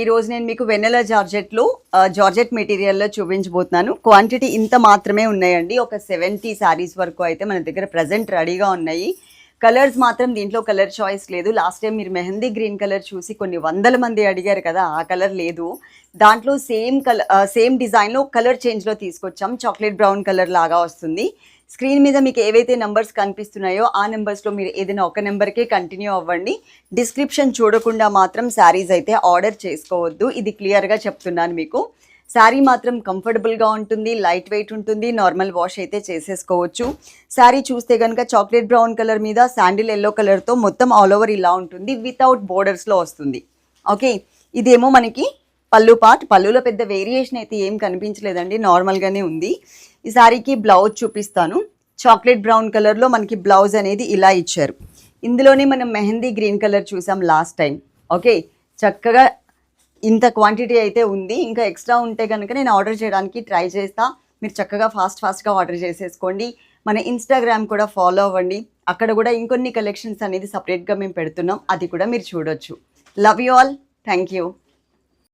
ఈ రోజు నేను మీకు వెన్నెల జార్జెట్లో జార్జెట్ మెటీరియల్లో చూపించబోతున్నాను. క్వాంటిటీ ఇంత మాత్రమే ఉన్నాయండి. ఒక సెవెంటీ శారీస్ వరకు అయితే మన దగ్గర ప్రజెంట్ రెడీగా ఉన్నాయి. కలర్స్ మాత్రం దీంట్లో కలర్ చాయిస్ లేదు. లాస్ట్ టైం మీరు మెహందీ గ్రీన్ కలర్ చూసి కొన్ని వందల మంది అడిగారు కదా ఆ కలర్ లేదు. దాంట్లో సేమ్ కలర్ సేమ్ డిజైన్లో కలర్ చేంజ్లో తీసుకొచ్చాం. చాక్లెట్ బ్రౌన్ కలర్ లాగా వస్తుంది. స్క్రీన్ మీద మీకు ఏవైతే నెంబర్స్ కనిపిస్తున్నాయో ఆ నెంబర్స్లో మీరు ఏదైనా ఒక నెంబర్కే కంటిన్యూ అవ్వండి. డిస్క్రిప్షన్ చూడకుండా మాత్రం శారీస్ అయితే ఆర్డర్ చేసుకోవద్దు. ఇది క్లియర్గా చెప్తున్నాను మీకు. శారీ మాత్రం కంఫర్టబుల్గా ఉంటుంది లైట్ వెయిట్ ఉంటుంది నార్మల్ వాష్ అయితే చేసేసుకోవచ్చు. శారీ చూస్తే కనుక చాక్లెట్ బ్రౌన్ కలర్ మీద శాండిల్ ఎల్లో కలర్తో మొత్తం ఆల్ ఓవర్ ఇలా ఉంటుంది వితౌట్ బోర్డర్స్లో వస్తుంది. ఓకే? ఇదేమో మనకి పళ్ళు పార్ట్. పళ్ళులో పెద్ద వేరియేషన్ అయితే ఏం కనిపించలేదండి నార్మల్గానే ఉంది. ఈ శారీకి బ్లౌజ్ చూపిస్తాను. చాక్లెట్ బ్రౌన్ కలర్లో మనకి బ్లౌజ్ అనేది ఇలా ఇచ్చారు. ఇందులోనే మనం మెహందీ గ్రీన్ కలర్ చూసాం లాస్ట్ టైం. ఓకే? చక్కగా ఇంత క్వాంటిటీ అయితే ఉంది. ఇంకా ఎక్స్ట్రా ఉంటే కనుక నేను ఆర్డర్ చేయడానికి ట్రై చేస్తా. మీరు చక్కగా ఫాస్ట్ ఫాస్ట్గా ఆర్డర్ చేసేసుకోండి. మన ఇన్స్టాగ్రామ్ కూడా ఫాలో అవ్వండి. అక్కడ కూడా ఇంకొన్ని కలెక్షన్స్ అనేది సపరేట్గా మేము పెడుతున్నాం. అది కూడా మీరు చూడొచ్చు. Love you all thank you